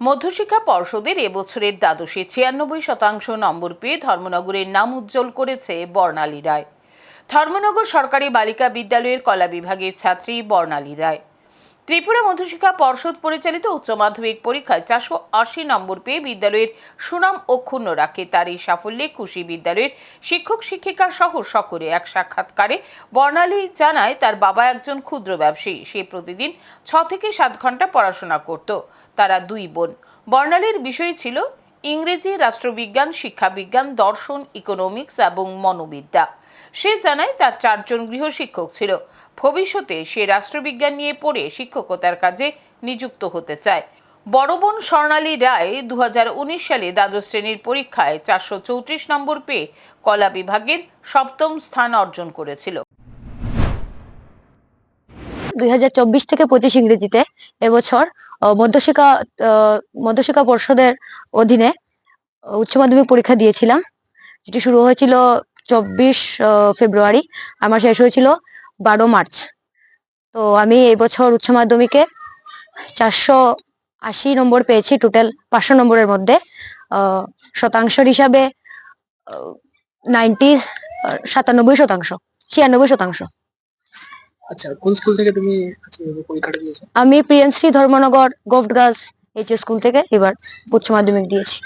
মধ্যশিক্ষা পর্ষদের এবছরের দ্বাদশে ছিয়ানব্বই শতাংশ নম্বর পেয়ে ধর্মনগরের নাম উজ্জ্বল করেছে বর্ণালী রায়। ধর্মনগর সরকারি বালিকা বিদ্যালয়ের কলা বিভাগের ছাত্রী বর্ণালী রায়। ত্রিপুরা মধ্যশিক্ষা পর্ষদ পরিচালিত উচ্চ মাধ্যমিক পরীক্ষায় চারশো আশি নম্বর পেয়ে বিদ্যালয়ের সুনাম অক্ষুণ্ণ রাখে। তার এই সাফল্যে খুশি বিদ্যালয়ের শিক্ষক, শিক্ষিকা সহ সকলে এক সাক্ষাৎকারে বর্ণালী জানায় তার বাবা একজন ক্ষুদ্র ব্যবসায়ী। সে প্রতিদিন ছ থেকে সাত ঘণ্টা পড়াশোনা করত। তারা দুই বোন। বর্ণালীর বিষয় ছিল ইংরেজি, রাষ্ট্রবিজ্ঞান, শিক্ষাবিজ্ঞান, দর্শন, ইকোনমিক্স এবং মনোবিদ্যা। সে জানায় তার চারজন গৃহশিক্ষক ছিল। ভবিষ্যতে সে রাষ্ট্রবিজ্ঞান নিয়ে পড়ে শিক্ষকতার কাজে নিযুক্ত হতে চায়। বড় বোন স্বর্ণালী রায় দু হাজার উনিশ সালে দ্বাদশ শ্রেণির পরীক্ষায় চারশো চৌত্রিশ নম্বর পেয়ে কলা বিভাগের সপ্তম স্থান অর্জন করেছিল। দু হাজার চব্বিশ থেকে পঁচিশ ইংরেজিতে এবছর মধ্যশিক্ষা মধ্যশিক্ষা পর্ষদের অধীনে উচ্চ মাধ্যমিক পরীক্ষা দিয়েছিলাম। যেটি শুরু হয়েছিল চব্বিশ ফেব্রুয়ারি। আমার শেষ হয়েছিল বারো মার্চ। তো আমি এবছর উচ্চ মাধ্যমিকে চারশো আশি নম্বর পেয়েছি টোটাল পাঁচশো নম্বরের মধ্যে। শতাংশের হিসাবে নাইনটি সাতানব্বই শতাংশ ছিয়ানব্বই শতাংশ। আচ্ছা কোন স্কুল থেকে তুমি পরীক্ষাটা দিয়েছ? আমি Priyanshree Dharmanagar govt girls H school থেকে এবার উচ্চ মাধ্যমিক দিয়েছি।